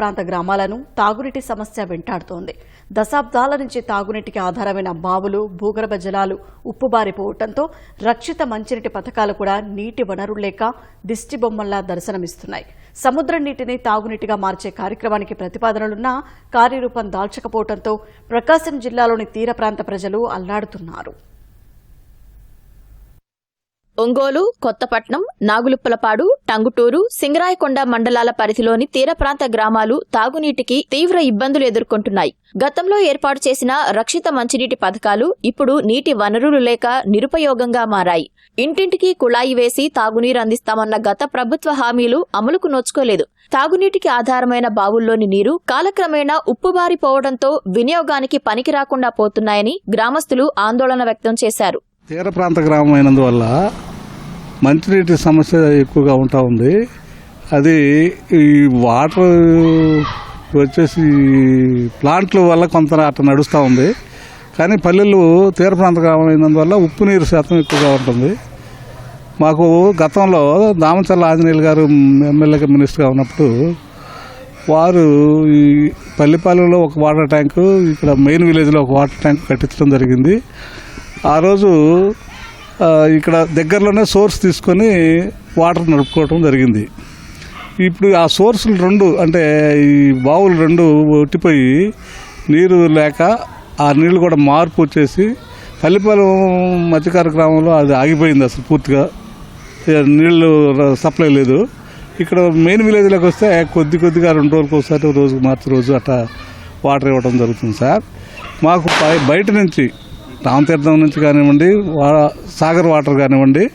ప్రాంత గ్రామాలను తాగునీటి సమస్య వెంటాడుతోంది. దశాబ్దాల నుంచి తాగునీటికి ఆధారమైన బావులు భూగర్భ జలాలు ఉప్పుబారిపోవటంతో రక్షిత మంచినీటి పథకాలు కూడా నీటి వనరులు లేక దిష్టిబొమ్మల్లా దర్శనమిస్తున్నాయి. సముద్ర నీటిని తాగునీటిగా మార్చే కార్యక్రమానికి ప్రతిపాదనలున్నా కార్యరూపం దాల్చకపోవడంతో ప్రకాశం జిల్లాలోని తీర ప్రాంత ప్రజలు అల్లాడుతున్నారు. ఒంగోలు కొత్తపట్నం నాగులుప్పలపాడు టంగుటూరు సింగరాయకొండ మండలాల పరిధిలోని తీర ప్రాంత గ్రామాలు తాగునీటికి తీవ్ర ఇబ్బందులు ఎదుర్కొంటున్నాయి. గతంలో ఏర్పాటు చేసిన రక్షిత మంచినీటి పథకాలు ఇప్పుడు నీటి వనరులు లేక నిరుపయోగంగా మారాయి. ఇంటింటికి కుళాయి వేసి తాగునీరు అందిస్తామన్న గత ప్రభుత్వ హామీలు అమలుకు నోచుకోలేదు తాగునీటికి ఆధారమైన బావుల్లోని నీరు కాలక్రమేణా ఉప్పుబారిపోవడంతో వినియోగానికి పనికి రాకుండా పోతున్నాయని గ్రామస్తులు ఆందోళన వ్యక్తం చేశారు. తీర ప్రాంత గ్రామం అయినందువల్ల మంచినీటి సమస్య ఎక్కువగా ఉంటా ఉంది. అది ఈ వాటర్ వచ్చేసి ప్లాంట్ల వల్ల కొంత అట్లా నడుస్తూ ఉంది. కానీ పల్లెలు తీర ప్రాంత గ్రామం అయినందువల్ల ఉప్పు నీరు శాతం ఎక్కువగా ఉంటుంది. మాకు గతంలో దామచర్ల ఆంజనేయులు గారు ఎమ్మెల్యేగా మినిస్టర్గా ఉన్నప్పుడు వారు ఈ పల్లిపాలెంలో ఒక వాటర్ ట్యాంకు ఇక్కడ మెయిన్ విలేజ్లో ఒక వాటర్ ట్యాంక్ కట్టించడం జరిగింది. ఆ రోజు ఇక్కడ దగ్గరలోనే సోర్స్ తీసుకొని వాటర్ నడుపుకోవటం జరిగింది. ఇప్పుడు ఆ సోర్సులు రెండు అంటే ఈ బావులు రెండు ఒట్టిపోయి నీరు లేక ఆ నీళ్ళు కూడా మార్పు వచ్చేసి పల్లిపాలెం మత్స్యకార గ్రామంలో అది ఆగిపోయింది అసలు పూర్తిగా. నీళ్ళు నీళ్ళు సప్లై లేదు. ఇక్కడ మెయిన్ విలేజ్లోకి వస్తే కొద్ది కొద్దిగా రెండు రోజులకు ఒకసారి రోజు మార్చి రోజు అట్లా వాటర్ ఇవ్వడం జరుగుతుంది సార్. మాకు బయట నుంచి రామతీర్థం నుంచి కానివ్వండి వా- సాగర్ వాటర్ కానివ్వండి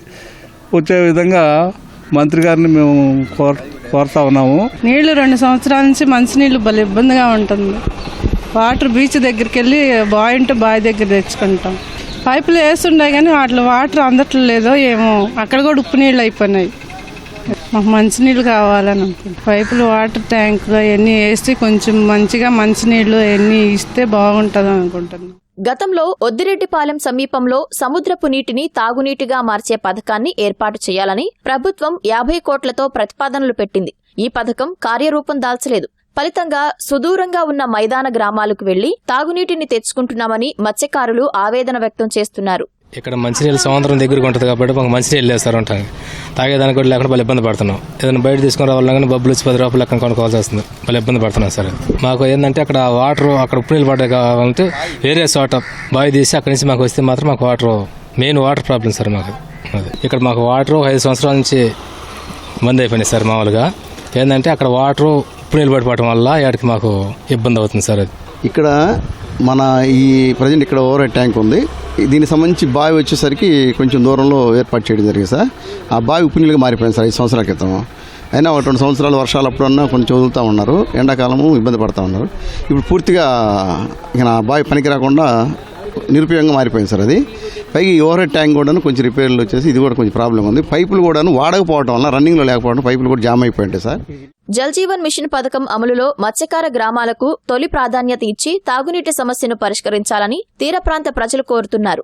వచ్చే విధంగా మంత్రి గారిని మేము కోర్ కోరుతా ఉన్నాము. నీళ్ళు రెండు సంవత్సరాల నుంచి మంచినీళ్ళు భలే ఇబ్బందిగా ఉంటుంది. వాటర్ బీచ్ దగ్గరికి వెళ్ళి బాయ్ ఉంటే బాయ్ దగ్గర తెచ్చుకుంటాం. పైపులు వేస్తుండే కానీ వాటిలో వాటర్ అందట్లేదో ఏమో అక్కడ కూడా ఉప్పు నీళ్ళు అయిపోయినాయి. మాకు మంచినీళ్ళు కావాలని అనుకుంటున్నాం. పైపులు వాటర్ ట్యాంక్ అవన్నీ వేసి కొంచెం మంచిగా మంచినీళ్ళు అవన్నీ ఇస్తే బాగుంటుంది అనుకుంటున్నాం. గతంలో ఒద్దిరెడ్డిపాలెం సమీపంలో సముద్రపు నీటిని తాగునీటిగా మార్చే పథకాన్ని ఏర్పాటు చేయాలని ప్రభుత్వం యాభై కోట్లతో ప్రతిపాదనలు పెట్టింది. ఈ పథకం కార్యరూపం దాల్చలేదు. ఫలితంగా సుదూరంగా ఉన్న మైదాన గ్రామాలకు వెళ్ళి తాగునీటిని తెచ్చుకుంటున్నామని మత్స్యకారులు ఆవేదన వ్యక్తం చేస్తున్నారు. ఇక్కడ మంచినీళ్ళు సముద్రం దగ్గరకు ఉంటుంది కాబట్టి మాకు మంచినీళ్ళు లేదు సార్ ఉంటాను తాగేదానికి కూడా లేకుండా వాళ్ళు ఇబ్బంది పడుతున్నాం. ఏదైనా బయట తీసుకుని రావాలన్నా బబ్బులు వచ్చి పది రూపాయలు లెక్కన కొనుక్కోవాల్సి వస్తుంది. వాళ్ళు ఇబ్బంది పడుతున్నాం సార్. మాకు ఏంటంటే అక్కడ వాటర్ అక్కడ ఉప్పు నీళ్ళు పడ్డాయి కావాలంటే వేరే చోట బావి తీసి అక్కడి నుంచి మాకు వస్తే మాత్రం మాకు water main water problem sir మాకు. అది. ఇక్కడ మాకు వాటర్ ఐదు సంవత్సరాల నుంచి బంద్ అయిపోయినాయి సార్ మామూలుగా. ఏంటంటే అక్కడ వాటర్ ఉప్పు నీళ్ళు పడిపోవడం వల్ల ఇక్కడికి మాకు ఇబ్బంది అవుతుంది సార్ అది. ఇక్కడ మన ఈ ప్రజెంట్ ఇక్కడ ఓవర్ ట్యాంక్ ఉంది. దీనికి సంబంధించి బావి వచ్చేసరికి కొంచెం దూరంలో ఏర్పాటు చేయడం జరిగింది సార్. ఆ బావి ఉప్పు నీళ్ళుగా మారిపోయింది సార్ ఐదు సంవత్సరాల క్రితం. అయినా ఒక రెండు సంవత్సరాలు వర్షాలు అప్పుడన్నా కొంచెం వదులుతూ ఉన్నారు ఎండాకాలము ఇబ్బంది పడుతూ ఉన్నారు. ఇప్పుడు పూర్తిగా ఇక నా బావి పనికి రాకుండా నిరుపయోగంగా మారిపోయింది సార్ అది. పైగా ఓవర్ హెడ్ ట్యాంక్ కూడాను కొంచెం రిపేర్లు వచ్చేసి ఇది కూడా కొంచెం ప్రాబ్లం ఉంది. పైపులు కూడాను వాడకపోవడం వల్ల రన్నింగ్లో లేకపోవడం పైపులు కూడా జామ్ అయిపోయింటాయి సార్. జల్జీవన్ మిషన్ పథకం అమలులో మత్స్యకార గ్రామాలకు తొలి ప్రాధాన్యత ఇచ్చి తాగునీటి సమస్యను పరిష్కరించాలని తీర ప్రాంత ప్రజలు కోరుతున్నారు.